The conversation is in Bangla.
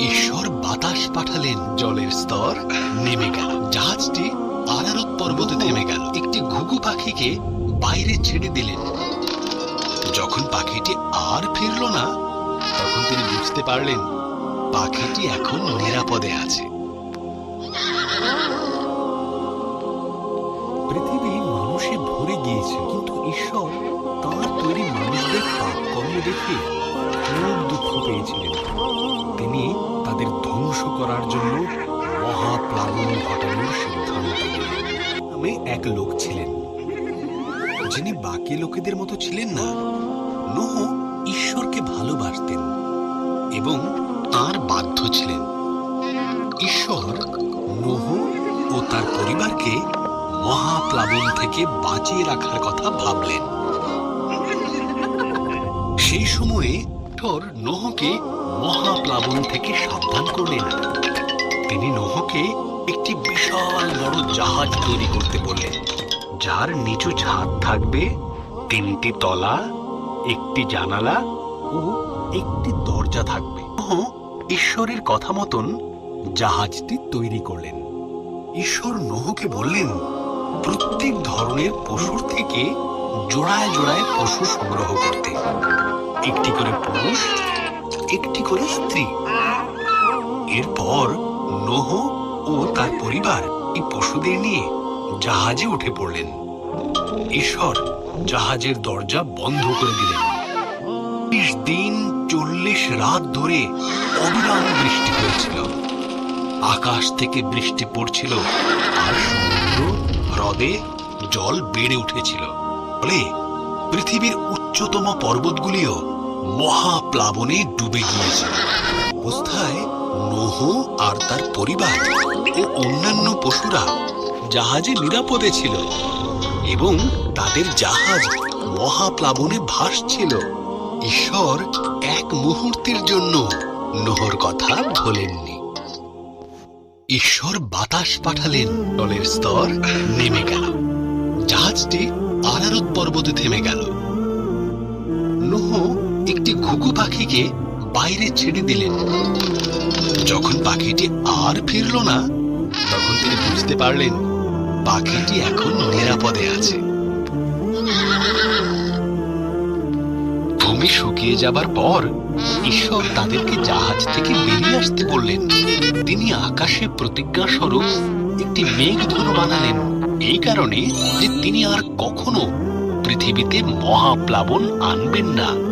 ঈশ্বর বাতাস পাঠালেন জলের স্তর, নেমে গেল। জাহাজটি আরারত পর্বতে থেমে গেল। একটি ঘুঘু পাখিকে বাইরে ছেড়ে দিলেন। যখন পাখিটি আর ফিরল না, তখন তিনি বুঝতে পারলেন, পাখিটি এখন নিরাপদে আছে। পৃথিবী মানুষে ভরে গিয়েছে, কিন্তু ঈশ্বর তাঁর তৈরি মানুষদের পাপ কর্ম দেখে খুব দুঃখ পেয়েছিলেন। তিনি তাদের ধ্বংস করার জন্য মহাপ্লাবন ঘটানোর সিদ্ধান্ত নিলেন। এক লোক ছিলেন। যিনি বাকি লোকেদের মতো ছিলেন না, নোহ ঈশ্বরকে ভালোবাসতেন এবং তার বাধ্য ছিলেন। ঈশ্বর নোহ ও তার পরিবারকে মহাপ্লাবন থেকে বাঁচিয়ে রাখার কথা ভাবলেন। সেই সময়ে ঈশ্বর নোহকে মহাপ্লাবন থেকে সাবধান করলেন তিনি নোহকে একটি বিশাল বড় জাহাজ তৈরি করতে বললেন, যার নিচু ছাদ থাকবে তিনটি তলা, একটি জানালা ও একটি দরজা থাকবে। ঈশ্বরের কথা মতন জাহাজটি তৈরি করলেন। ঈশ্বর নোহকে বললেন, প্রত্যেক ধরনের পশুর থেকে জোড়ায় জোড়ায় পশু সংগ্রহ করতে। একটি করে পুরুষ, একটি করে স্ত্রী। এরপর নোহ ও তার পরিবার এই পশুদের নিয়ে জাহাজে উঠে পড়লেন। ঈশ্বর জাহাজের দরজা বন্ধ করে দিলেন। বিশ দিন চল্লিশ রাত ধরে অবিরাম বৃষ্টি হয়েছিল। আকাশ থেকে বৃষ্টি পড়ছিল আর সমুদ্র, হ্রদে জল বেড়ে উঠেছিল। ফলে পৃথিবীর উচ্চতম পর্বতগুলিও মহাপ্লাবনে ডুবে গিয়েছিল অবস্থায় নোহ আর তার পরিবার ও অন্যান্য পশুরা জাহাজে নিরাপদে ছিল এবং তাদের জাহাজ মহাপ্লাবনে ভাসছিল। ঈশ্বর এক মুহূর্তের জন্য নোহর কথা ভোলেননি। ঈশ্বর বাতাস পাঠালেন জলের স্তর নেমে গেল। জাহাজটি আরারত পর্বতে থেমে গেল। নোহ একটি ঘুঘু পাখিকে বাইরে ছেড়ে দিলেন। যখন পাখিটি আর ফিরল না, তখন তিনি বুঝতে পারলেন পাখিটি এখন নিরাপদে আছে। ভূমি শুকিয়ে যাবার পর ঈশ্বর তাদেরকে জাহাজ থেকে বেরিয়ে আসতে বললেন। তিনি আকাশে প্রতিজ্ঞা স্বরূপ একটি মেঘ ধনু বানালেন। এই কারণে যে তিনি আর কখনো পৃথিবীতে মহাপ্লাবন আনবেন না।